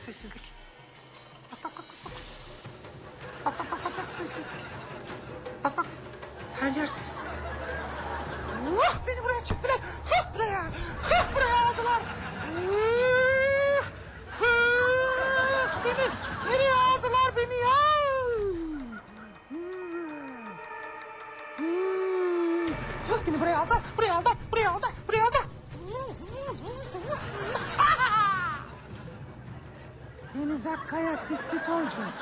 bak sessizlik. Bak bak bak bak. Bak bak bak bak, bak sessizlik. Bak bak. Her yer sessiz. Vah beni buraya çektiler. Hah buraya. Hah buraya aldılar. Hıh. Hıh. Beni nereye aldılar beni ya? Hah beni buraya aldılar. Buraya aldılar. Buraya aldılar. Buraya aldılar. Deniz Akkaya sisli olacak.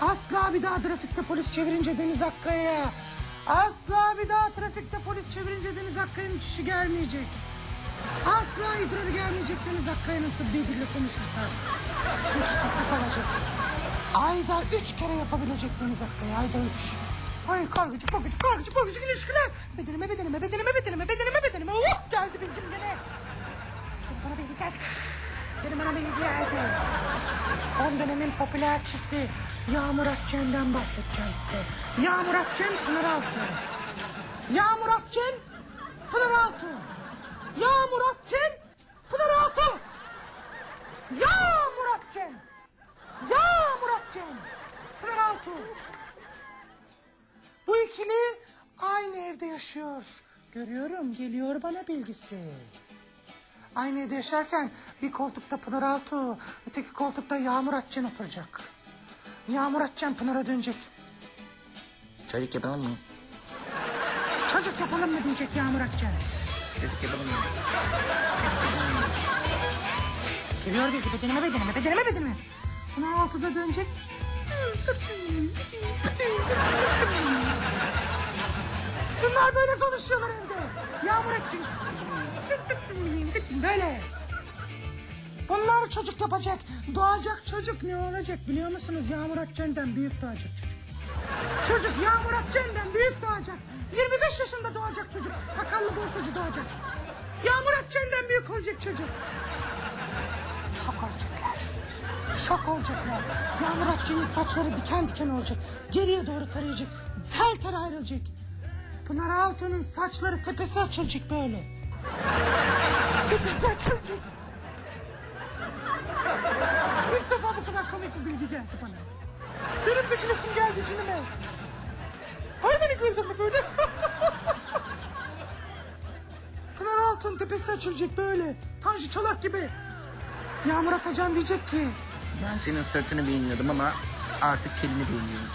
Asla bir daha trafikte polis çevirince Deniz Akkaya'ya. Asla bir daha trafikte polis çevirince Deniz Akkaya'nın uçuşu gelmeyecek. Asla idrarı gelmeyecek Deniz Akkaya'nın tıbbi dille konuşursa. Çünkü sislik olacak. Ayda üç kere yapabilecek Deniz Akkaya. Ayda üç. Ay kargıcı kargıcı kargıcı kargıcı ilişkiler. Bedenime bedenime bedenime bedenime bedenime bedenime. Of geldi bildim gene. Bana bilgi geldi. Benim bana bilgi geldi. Son dönemin popüler çifti Yağmur Akçen'den bahsedeceğim size. Yağmur Akçen, Pınar Altuğ. Yağmur Akçen, Pınar Altuğ. Yağmur Akçen, Pınar Altuğ. Yağmur Akçen. Yağmur Akçen, Pınar Altuğ. Bu ikili aynı evde yaşıyor. Görüyorum, geliyor bana bilgisi. Aynı evde yaşarken bir koltukta Pınar Altuğ, öteki koltukta Yağmur Akçen oturacak. Yağmur Akçen Pınar'a dönecek. Çocuk yapalım mı? Çocuk yapalım mı diyecek Yağmur Akçen. Çocuk yapalım mı? Geliyor bilgi bedenime bedenime bedenime bedenime. Pınar Altuğ da dönecek. Bunlar böyle konuşuyorlar evde. Yağmur Akçen. Böyle. Bunlar çocuk yapacak. Doğacak çocuk ne olacak biliyor musunuz? Yağmur Akçen'den büyük doğacak çocuk. Çocuk Yağmur Akçen'den büyük doğacak. 25 yaşında doğacak çocuk. Sakallı borsacı doğacak. Yağmur Akçen'den büyük olacak çocuk. Şok olacaklar. Şok olacaklar. Yağmur Akçen'in saçları diken diken olacak. Geriye doğru tarayacak. Tel tel ayrılacak. Pınar Altuğ'un saçları tepesi açılacak böyle. Tepesi açılacak. İlk defa bu kadar komik bir bilgi geldi bana. Benim de gülesim geldi cinime. Hay beni böyle. Pınar Altun tepesi açılacak böyle. Tanju Çolak gibi. Yağmur Atacan diyecek ki... Ben senin sırtını beğeniyordum ama artık kelini beğeniyorum.